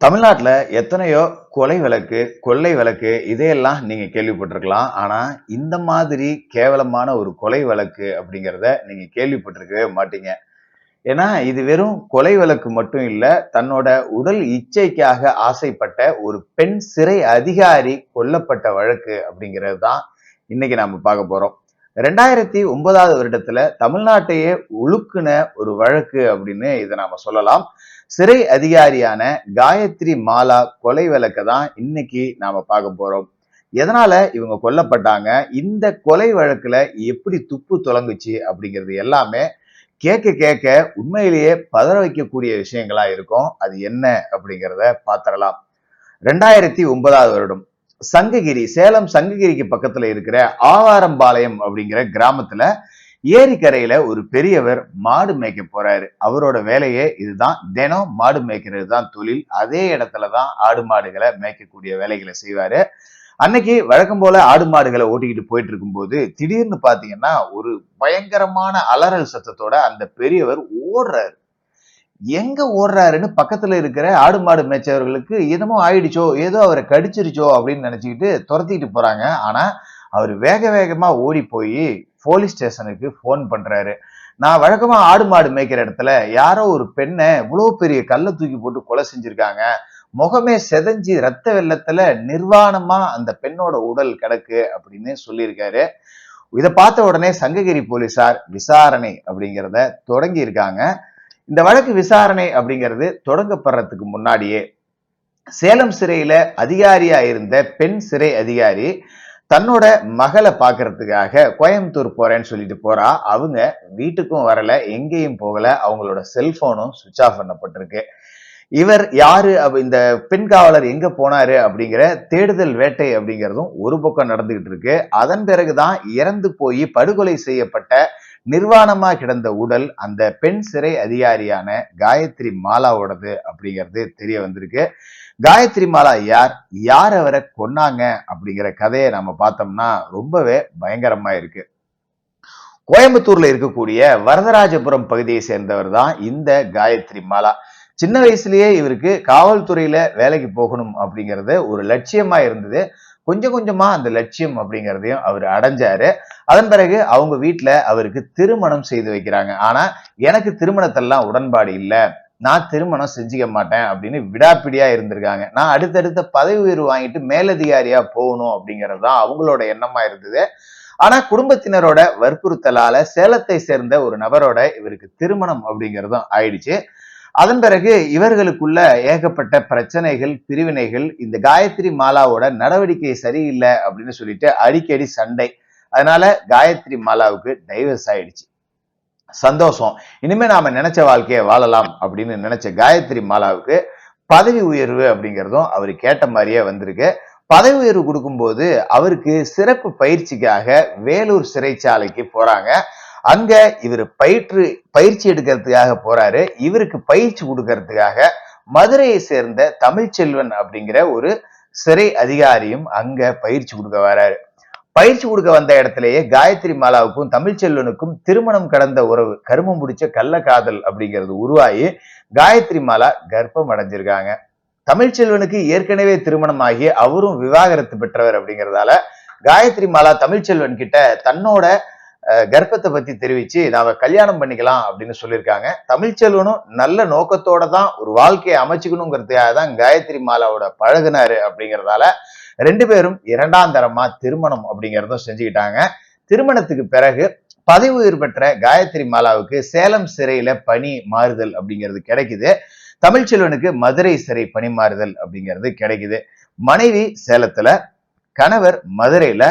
தமிழ்நாட்டுல எத்தனையோ கொலை வழக்கு, கொள்ளை வழக்கு இதையெல்லாம் நீங்க கேள்விப்பட்டிருக்கலாம். ஆனா, இந்த மாதிரி கேவலமான ஒரு கொலை வழக்கு அப்படிங்கிறத நீங்க கேள்விப்பட்டிருக்கவே மாட்டீங்க. ஏன்னா, இது வெறும் கொலை வழக்கு மட்டும் இல்ல. தன்னோட உடல் இச்சைக்காக ஆசைப்பட்ட ஒரு பெண் சிறை அதிகாரி கொல்லப்பட்ட வழக்கு அப்படிங்கிறது தான் இன்னைக்கு நாம பார்க்க போறோம். 2009வது வருடத்துல தமிழ்நாட்டையே உலுக்குன ஒரு வழக்கு அப்படின்னு இதை நாம சொல்லலாம். சிறை அதிகாரியான காயத்ரி மாலா கொலை வழக்கை தான் இன்னைக்கு நாம பார்க்க போறோம். எதனால இவங்க கொல்லப்பட்டாங்க? இந்த கொலை வழக்குல எப்படி துப்பு துலங்குச்சு? அப்படிங்கிறது எல்லாமே கேட்க கேட்க உண்மையிலேயே பதற வைக்கக்கூடிய விஷயங்களா இருக்கும். அது என்ன அப்படிங்கிறத பாத்தரலாம் ரெண்டாயிரத்தி ஒன்பதாவது வருடம் சங்ககிரி சேலம் சங்ககிரிக்கு பக்கத்துல இருக்கிற ஆவாரம்பாளையம் அப்படிங்கிற கிராமத்துல ஏரிக்கரையில ஒரு பெரியவர் மாடு மேய்க்க போறாரு. அவரோட வேலையே இதுதான். தினம் மாடு மேய்க்கிறது தான் தொழில். அதே இடத்துல தான் ஆடு மாடுகளை மேய்க்கக்கூடிய வேலைகளை செய்வாரு. அன்னைக்கு வழக்கம் போல ஆடு மாடுகளை ஓட்டிக்கிட்டு போயிட்டு இருக்கும்போது திடீர்னு பாத்தீங்கன்னா ஒரு பயங்கரமான அலறல் சத்தத்தோட அந்த பெரியவர் ஓடுறாரு. எங்க ஓடுறாருன்னு பக்கத்துல இருக்கிற ஆடு மாடு மேய்ச்சவர்களுக்கு என்னமோ ஆயிடுச்சோ ஏதோ அவரை கடிச்சிருச்சோ அப்படின்னு நினைச்சுக்கிட்டு துரத்திட்டு போறாங்க. ஆனா அவர் வேக வேகமாக ஓடி போய் போலீஸ் ஸ்டேஷனுக்கு ஃபோன் பண்ணுறாரு நான் வழக்கமாக ஆடு மாடு மேய்க்கிற இடத்துல யாரோ ஒரு பெண்ணை இவ்வளோ பெரிய கல்லை தூக்கி போட்டு கொலை செஞ்சுருக்காங்க முகமே செதஞ்சி ரத்த வெள்ளத்துல நிர்வாணமா அந்த பெண்ணோட உடல் கிடக்கு அப்படின்னு சொல்லியிருக்காரு. இதை பார்த்த உடனே சங்ககிரி போலீசார் விசாரணை அப்படிங்கிறத தொடங்கி இருக்காங்க. இந்த வழக்கு விசாரணை அப்படிங்கிறது தொடங்கப்படுறதுக்கு முன்னாடியே சேலம் சிறையில அதிகாரியா இருந்த பெண் சிறை அதிகாரி தன்னோட மகளை பார்க்கறதுக்காக கோயம்புத்தூர் போறேன்னு சொல்லிட்டு போறா. அவங்க வீட்டுக்கும் வரல, எங்கேயும் போகல. அவங்களோட செல்போனும் சுவிட்ச் ஆஃப் பண்ணப்பட்டிருக்கு. இவர் யாரு இந்த பெண் காவலர் எங்க போனாரு அப்படிங்கிற தேடுதல் வேட்டை அப்படிங்கிறதும் ஒரு பக்கம் நடந்துகிட்டு இருக்கு. அதன் பிறகுதான் இறந்து போய் படுகொலை செய்யப்பட்ட நிர்வாணமா கிடந்த உடல் அந்த பெண் சிறை அதிகாரியான காயத்ரி மாலாவோடது அப்படிங்கிறது தெரிய வந்திருக்கு. காயத்ரி மாலா யார்? யார் அவரை கொன்னாங்க? அப்படிங்கிற கதையை நம்ம பார்த்தோம்னா ரொம்பவே பயங்கரமா இருக்கு. கோயம்புத்தூர்ல இருக்கக்கூடிய வரதராஜபுரம் பகுதியை சேர்ந்தவர் தான் இந்த காயத்ரி மாலா. சின்ன வயசுலயே இவருக்கு காவல்துறையில வேலைக்கு போகணும் அப்படிங்கிறது ஒரு லட்சியமா இருந்தது. கொஞ்சம் கொஞ்சமா அந்த லட்சியம் அப்படிங்கிறதையும் அவர் அடைஞ்சாரு. அதன் பிறகு அவங்க வீட்டுல அவருக்கு திருமணம் செய்து வைக்கிறாங்க. ஆனா எனக்கு திருமணத்தெல்லாம் உடன்பாடு இல்லை நான் திருமணம் செஞ்சுக்க மாட்டேன் அப்படின்னு விடாப்பிடியா இருந்திருக்காங்க. நான் அடுத்தடுத்த பதவி உயர்வு வாங்கிட்டு மேலதிகாரியா போகணும் அப்படிங்கிறது தான் அவங்களோட எண்ணமா இருந்தது. ஆனா குடும்பத்தினரோட வற்புறுத்தலால சேலத்தை சேர்ந்த ஒரு நபரோட இவருக்கு திருமணம் அப்படிங்கிறதும் ஆயிடுச்சு. அதன் பிறகு இவர்களுக்குள்ள ஏகப்பட்ட பிரச்சனைகள், பிரிவினைகள் இந்த காயத்ரி மாலாவோட நடவடிக்கை சரியில்லை அப்படின்னு சொல்லிட்டு அடிக்கடி சண்டை. அதனால காயத்ரி மாலாவுக்கு டைவர்ஸ் ஆயிடுச்சு. சந்தோஷம். இனிமே நாம நினைச்ச வாழ்க்கையை வாழலாம் அப்படின்னு நினைச்ச காயத்ரி மாலாவுக்கு பதவி உயர்வு அப்படிங்கிறதும் அவர் கேட்ட மாதிரியே வந்திருக்கு. பதவி உயர்வு கொடுக்கும்போது அவருக்கு சிறப்பு பயிற்சிக்காக வேலூர் சிறைச்சாலைக்கு போறாங்க. அங்க இவர் பயிற்று பயிற்சி எடுக்கிறதுக்காக போறாரு. இவருக்கு பயிற்சி கொடுக்கறதுக்காக மதுரையை சேர்ந்த தமிழ்ச்செல்வன் அப்படிங்கிற ஒரு சிறை அதிகாரியும் அங்க பயிற்சி கொடுக்க வராரு. பயிற்சி கொடுக்க வந்த இடத்திலேயே காயத்ரி மாலாவுக்கும் தமிழ்ச்செல்வனுக்கும் திருமணம் கடந்த உறவு கருமம் முடிச்ச கள்ளக்காதல் அப்படிங்கிறது உருவாகி காயத்ரி மாலா கர்ப்பம் அடைஞ்சிருக்காங்க. தமிழ்ச்செல்வனுக்கு ஏற்கனவே திருமணம் ஆகி அவரும் விவாகரத்து பெற்றவர் அப்படிங்கிறதால காயத்ரி மாலா தமிழ்ச்செல்வன் கிட்ட தன்னோட கர்ப்பத்தை பத்தி தெரிவிச்சு நாம கல்யாணம் பண்ணிக்கலாம் அப்படின்னு சொல்லியிருக்காங்க. தமிழ்ச்செல்வனும் நல்ல நோக்கத்தோட தான் ஒரு வாழ்க்கையை அமைச்சுக்கணுங்கிறதுக்காக தான் காயத்ரி மாலாவோட பழகுனாரு அப்படிங்கிறதால ரெண்டு பேரும் இரண்டாம் தரமா திருமணம் அப்படிங்கிறதும் செஞ்சுக்கிட்டாங்க. திருமணத்துக்கு பிறகு பதவி உயிர் பெற்ற காயத்ரி மாலாவுக்கு சேலம் சிறையில பணி மாறுதல் அப்படிங்கிறது கிடைக்குது. தமிழ்ச்செல்வனுக்கு மதுரை சிறை பணி மாறுதல் அப்படிங்கிறது கிடைக்குது. மனைவி சேலத்துல, கணவர் மதுரையில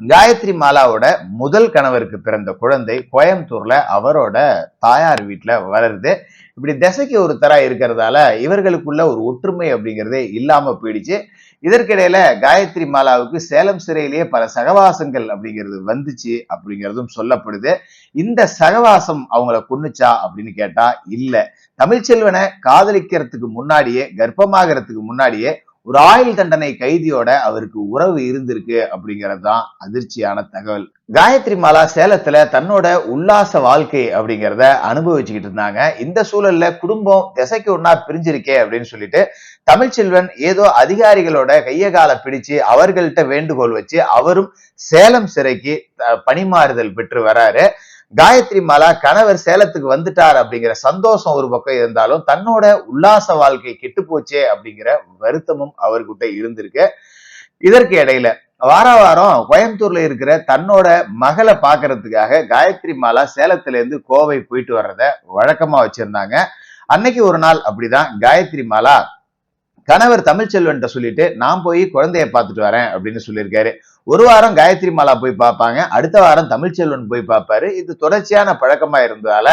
காயத்ரி மாலாவோட முதல் கணவருக்கு பிறந்த குழந்தை கோயம்புத்தூர்ல அவரோட தாயார் வீட்டுல வளருது. இப்படி திசைக்கு ஒரு தரா இருக்கிறதால இவர்களுக்குள்ள ஒரு ஒற்றுமை அப்படிங்கிறதே இல்லாம போயிடுச்சு. இதற்கிடையில காயத்ரி மாலாவுக்கு சேலம் சிறையிலேயே பல சகவாசங்கள் அப்படிங்கிறது வந்துச்சு அப்படிங்கிறதும் சொல்லப்படுது. இந்த சகவாசம் அவங்கள கொன்னுச்சா அப்படின்னு கேட்டா இல்ல. தமிழ்ச்செல்வனை காதலிக்கிறதுக்கு முன்னாடியே கர்ப்பமாகறதுக்கு முன்னாடியே ஒரு ஆயுள் தண்டனை கைதியோட அவருக்கு உறவு இருந்திருக்கு அப்படிங்கிறது தான் அதிர்ச்சியான தகவல். காயத்ரி மாலா சேலத்துல தன்னோட உல்லாச வாழ்க்கை அப்படிங்கிறத அனுபவிச்சுக்கிட்டு இருந்தாங்க. இந்த சூழல்ல குடும்பம் திசைக்கு ஒன்னா பிரிஞ்சிருக்கே அப்படின்னு சொல்லிட்டு தமிழ்ச்செல்வன் ஏதோ அதிகாரிகளோட கைய காலை பிடிச்சு அவர்கள்ட்ட வேண்டுகோள் வச்சு அவரும் சேலம் சிறைக்கு பணிமாறுதல் பெற்று வராரு. காயத்ரி மாலா கணவர் சேலத்துக்கு வந்துட்டார் அப்படிங்கிற சந்தோஷம் ஒரு பக்கம் இருந்தாலும் தன்னோட உல்லாச வாழ்க்கை கெட்டு போச்சே அப்படிங்கிற வருத்தமும் அவர்கிட்ட இருந்திருக்கு. இதற்கு இடையில வார வாரம் கோயம்புத்தூர்ல இருக்கிற தன்னோட மகளை பாக்குறதுக்காக காயத்ரி மாலா சேலத்துல இருந்து கோவை போயிட்டு வர்றத வழக்கமா வச்சிருந்தாங்க. அன்னைக்கு ஒரு நாள் அப்படிதான் காயத்ரி மாலா கணவர் தமிழ்ச்செல்வன்ட்ட சொல்லிட்டு நான் போய் குழந்தைய பார்த்துட்டு வரேன் அப்படின்னு சொல்லியிருக்காரு. ஒரு வாரம் காயத்ரி மாலா போய் பார்ப்பாங்க. அடுத்த வாரம் தமிழ்ச்செல்வன் போய் பார்ப்பாரு. இது தொடர்ச்சியான பழக்கமா இருந்ததால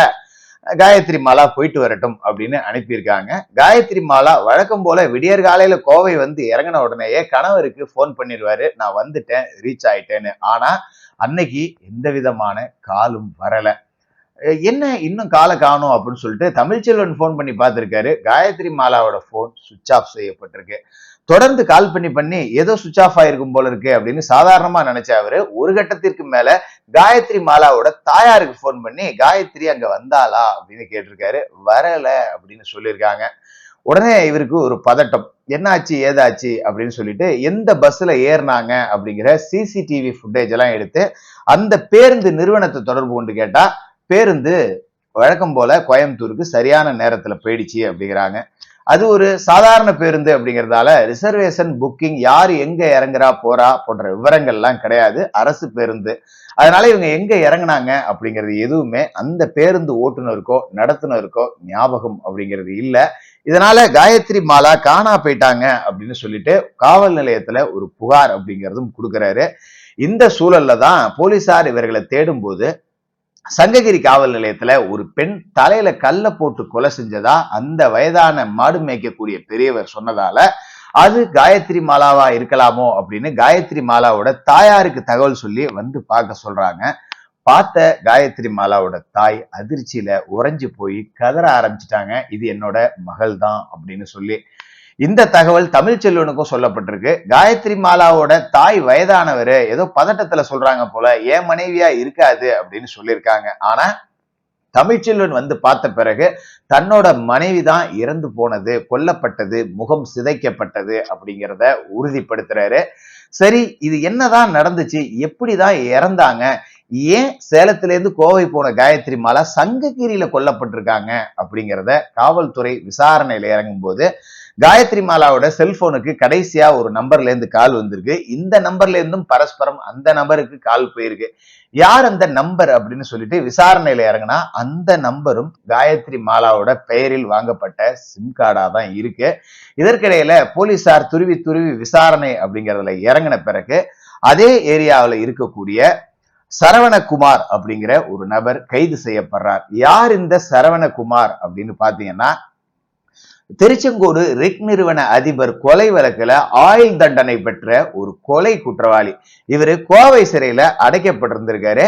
காயத்ரி மாலா போயிட்டு வரட்டும் அப்படின்னு அனுப்பியிருக்காங்க. காயத்ரி மாலா வழக்கம் போல விடியற் காலையில கோவை வந்து இறங்கின உடனேயே கணவருக்கு போன் பண்ணிடுவாரு. நான் வந்துட்டேன் ரீச் ஆயிட்டேன்னு. ஆனா அன்னைக்கு எந்த விதமான காலும் வரலை. என்ன இன்னும் காலை காணும் அப்படின்னு சொல்லிட்டு தமிழ்ச்செல்வன் ஃபோன் பண்ணி பார்த்துருக்காரு. காயத்ரி மாலாவோட ஃபோன் சுவிச் ஆஃப் செய்யப்பட்டிருக்கு. தொடர்ந்து கால் பண்ணி பண்ணி ஏதோ சுவிச் ஆஃப் ஆயிருக்கும் போல இருக்கு அப்படின்னு சாதாரணமா நினைச்ச அவரு ஒரு கட்டத்திற்கு மேல காயத்ரி மாலாவோட தாயாருக்கு ஃபோன் பண்ணி காயத்ரி அங்க வந்தாளா? அப்படின்னு கேட்டிருக்காரு. வரல அப்படின்னு சொல்லியிருக்காங்க. உடனே இவருக்கு ஒரு பதட்டம். என்னாச்சு ஏதாச்சு? அப்படின்னு சொல்லிட்டு எந்த பஸ்ல ஏறினாங்க? அப்படிங்கிற சிசிடிவி ஃபுட்டேஜ் எல்லாம் எடுத்து அந்த பேருந்து நிறுவனத்தை தொடர்பு கொண்டு கேட்டா பேருந்து வழக்கம் போல கோயம்புத்தூருக்கு சரியான நேரத்துல போயிடுச்சு அப்படிங்கிறாங்க. அது ஒரு சாதாரண பேருந்து அப்படிங்கிறதால ரிசர்வேஷன் புக்கிங் யார் எங்க இறங்குறா போறா போன்ற விவரங்கள்லாம் கிடையாது. அரசு பேருந்து. அதனால இவங்க எங்க இறங்குனாங்க அப்படிங்கிறது எதுவுமே அந்த பேருந்து ஓட்டுநருக்கோ நடத்துனருக்கோ ஞாபகம் அப்படிங்கிறது இல்லை. இதனால காயத்ரி மாலா காணா போயிட்டாங்க அப்படின்னு சொல்லிட்டு காவல் நிலையத்துல ஒரு புகார் அப்படிங்கிறதும் கொடுக்குறாரு. இந்த சூழல்ல தான் போலீசார் இவர்களை தேடும் போது சங்ககிரி காவல் நிலையத்துல ஒரு பெண் தலையில கல்ல போட்டு கொலை செஞ்சதா அந்த வயதான மாடு மேய்க்கக்கூடிய பெரியவர் சொன்னதால அது காயத்ரி மாலாவா இருக்கலாமோ அப்படின்னு காயத்ரி மாலாவோட தாயாருக்கு தகவல் சொல்லி வந்து பார்க்க சொல்றாங்க. பார்த்த காயத்ரி மாலாவோட தாய் அதிர்ச்சியில உறைஞ்சு போய் கதற ஆரம்பிச்சிட்டாங்க. இது என்னோட மகள் தான் அப்படின்னு சொல்லி இந்த தகவல் தமிழ்ச்செல்வனுக்கும் சொல்லப்பட்டிருக்கு. காயத்ரி மாலாவோட தாய் வயதானவர் ஏதோ பதட்டத்துல சொல்றாங்க போல ஏன் மனைவியா இருக்காது? அப்படின்னு சொல்லியிருக்காங்க. ஆனா தமிழ்ச்செல்வன் வந்து பார்த்த பிறகு தன்னோட மனைவி தான் இறந்து போனது கொல்லப்பட்டது முகம் சிதைக்கப்பட்டது அப்படிங்கிறத உறுதிப்படுத்துறாரு. சரி இது என்னதான் நடந்துச்சு? எப்படிதான் இறந்தாங்க? ஏன் சேலத்திலேருந்து கோவை போன காயத்ரி மாலா சங்ககிரியில கொல்லப்பட்டிருக்காங்க அப்படிங்கிறத காவல்துறை விசாரணையில இறங்கும் போது காயத்ரி மாலாவோட செல்போனுக்கு கடைசியா ஒரு நம்பர்ல இருந்து கால் வந்திருக்கு. இந்த நம்பர்ல இருந்தும் பரஸ்பரம் அந்த நபருக்கு கால் போயிருக்கு. யார் அந்த நம்பர் அப்படின்னு சொல்லிட்டு விசாரணையில இறங்கினா அந்த நம்பரும் காயத்ரி மாலாவோட பெயரில் வாங்கப்பட்ட சிம் கார்டா தான் இருக்கு. இதற்கிடையில போலீசார் துருவி துருவி விசாரணை அப்படிங்கிறதுல இறங்கின பிறகு அதே ஏரியாவில் இருக்கக்கூடிய சரவணகுமார் அப்படிங்கிற ஒரு நபர் கைது செய்யப்படுறார். யார் இந்த சரவணகுமார் அப்படின்னு பாத்தீங்கன்னா திருச்செங்கோடு ரிக் நிறுவன அதிபர் கொலை வழக்குல ஆயுள் தண்டனை பெற்ற ஒரு கொலை குற்றவாளி. இவரு கோவை சிறையில அடைக்கப்பட்டிருந்திருக்காரு.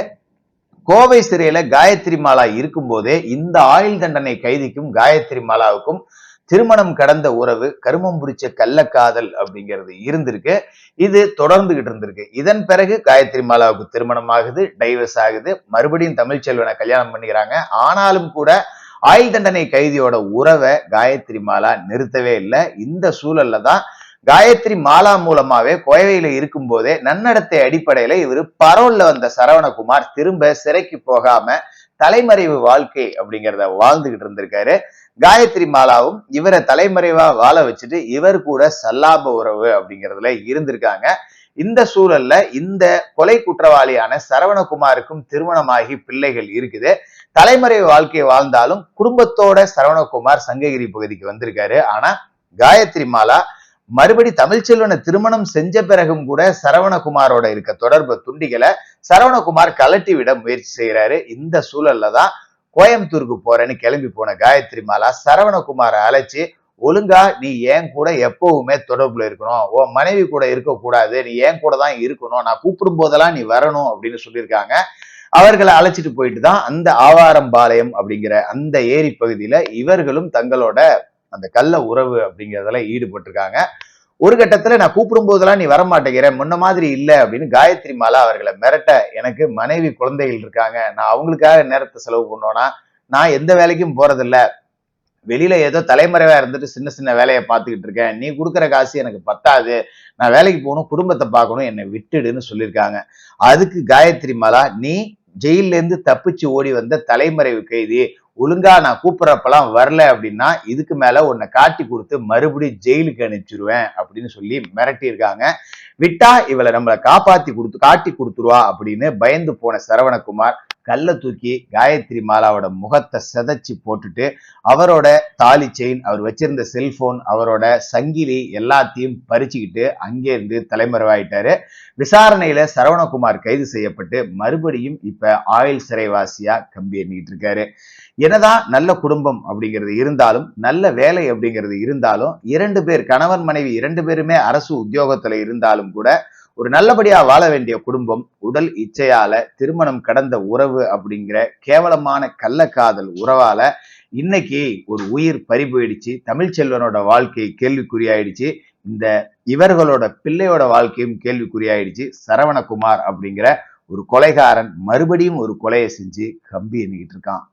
கோவை சிறையில காயத்ரி மாலா இருக்கும்போதே இந்த ஆயுள் தண்டனை கைதிக்கும் காயத்ரி மாலாவுக்கும் திருமணம் கடந்த உறவு கருமம் புரிச்ச கள்ளக்காதல் அப்படிங்கிறது இருந்திருக்கு. இது தொடர்ந்துகிட்டு இருந்திருக்கு. இதன் பிறகு காயத்ரி மாலாவுக்கு திருமணம் ஆகுது டைவர்ஸ் ஆகுது. மறுபடியும் தமிழ்ச்செல்வனை கல்யாணம் பண்ணிக்கிறாங்க. ஆனாலும் கூட ஆயுள் தண்டனை கைதியோட உறவை காயத்ரி மாலா நிறுத்தவே இல்லை. இந்த சூழல்ல தான் காயத்ரி மாலா மூலமாவே கோவையில இருக்கும் போதே நன்னடத்தை அடிப்படையில இவர் பரோல்ல வந்த சரவணகுமார் திரும்ப சிறைக்கு போகாம தலைமறைவு வாழ்க்கை அப்படிங்கிறத வாழ்ந்துகிட்டு இருந்திருக்காரு. காயத்ரி மாலாவும் இவரை தலைமறைவா வாழ வச்சுட்டு இவர் கூட சல்லாப உறவு அப்படிங்கிறதுல இருந்திருக்காங்க. இந்த சூழல்ல இந்த கொலை குற்றவாளியான சரவணகுமாருக்கும் திருமணமாகி பிள்ளைகள் இருக்குது. தலைமறை வாழ்க்கையை வாழ்ந்தாலும் குடும்பத்தோட சரவணகுமார் சங்ககிரி பகுதிக்கு வந்திருக்காரு. ஆனா காயத்ரி மாலா மறுபடி தமிழ்ச்செல்வனை திருமணம் செஞ்ச பிறகும் கூட சரவணகுமாரோட இருக்க தொடர்பு துண்டிகளை சரவணகுமார் கலட்டி விட முயற்சி செய்யறாரு இந்த சூழல்ல தான் கோயம்புத்தூருக்கு போறேன்னு கிளம்பி போன காயத்ரி மாலா சரவணகுமாரை அழைச்சி ஒழுங்கா நீ ஏன் கூட எப்பவுமே தொடர்புல இருக்கணும். உன் மனைவி கூட இருக்கக்கூடாது. நீ ஏன் கூட தான் இருக்கணும். நான் கூப்பிடும் போதெல்லாம் நீ வரணும் அப்படின்னு சொல்லியிருக்காங்க. அவர்களை அழைச்சிட்டு போயிட்டு தான் அந்த ஆவாரம்பாளையம் அப்படிங்கிற அந்த ஏரி பகுதியில இவர்களும் தங்களோட அந்த கள்ள உறவு அப்படிங்கிறதுல ஈடுபட்டிருக்காங்க. ஒரு கட்டத்துல நான் கூப்பிடும் போதெல்லாம் நீ வரமாட்டேங்கிற முன்ன மாதிரி இல்லை அப்படின்னு காயத்ரி மாலா அவர்களை மிரட்ட எனக்கு மனைவி குழந்தைகள் இருக்காங்க. நான் அவங்களுக்காக நேரத்தை செலவு பண்ணோன்னா நான் எந்த வேலைக்கும் போறதில்ல. வெளியில ஏதோ தலைமறைவா இருந்துட்டு சின்ன சின்ன வேலையை பார்த்துக்கிட்டு இருக்கேன். நீ கொடுக்குற காசு எனக்கு பத்தாது. நான் வேலைக்கு போகணும் குடும்பத்தை பார்க்கணும் என்னை விட்டுடுன்னு சொல்லியிருக்காங்க. அதுக்கு காயத்ரி மாலா நீ ஜெயிலேருந்து தப்பிச்சு ஓடி வந்த தலைமறைவு கைதி. ஒழுங்கா நான் கூப்பிட்றப்பெல்லாம் வரல அப்படின்னா இதுக்கு மேல உன்னை காட்டி கொடுத்து மறுபடியும் ஜெயிலுக்கு அனுப்பிச்சிருவேன் அப்படின்னு சொல்லி மிரட்டியிருக்காங்க. விட்டா இவளை நம்மளை காப்பாத்தி கொடுத்து காட்டி கொடுத்துருவா அப்படின்னு பயந்து போன சரவணகுமார் கல்லை தூக்கி காயத்ரி மாலாவோட முகத்தை செதைச்சு போட்டுட்டு அவரோட தாலி செயின் அவர் வச்சிருந்த செல்போன் அவரோட சங்கிலி எல்லாத்தையும் பறிச்சுக்கிட்டு அங்கேருந்து தலைமறைவாயிட்டாரு. விசாரணையில சரவணகுமார் கைது செய்யப்பட்டு மறுபடியும் இப்ப ஆயுள் சிறைவாசியா கம்பி எண்ணிட்டு இருக்காரு. என்னதான் நல்ல குடும்பம் அப்படிங்கிறது இருந்தாலும் நல்ல வேலை அப்படிங்கிறது இருந்தாலும் இரண்டு பேர் கணவன் மனைவி இரண்டு பேருமே அரசு உத்தியோகத்துல இருந்தாலும் கூட ஒரு நல்லபடியா வாழ வேண்டிய குடும்பம் உடல் இச்சையால திருமணம் கடந்த உறவு அப்படிங்கிற கேவலமான கள்ளக்காதல் உறவால இன்னைக்கு ஒரு உயிர் பறி போயிடுச்சு தமிழ்ச்செல்வனோட வாழ்க்கை கேள்விக்குறியாயிடுச்சு. இந்த இவர்களோட பிள்ளையோட வாழ்க்கையும் கேள்விக்குறியாயிடுச்சு. சரவணகுமார் அப்படிங்கிற ஒரு கொலைகாரன் மறுபடியும் ஒரு கொலையை செஞ்சு கம்பி எண்ணிக்கிட்டு இருக்கான்.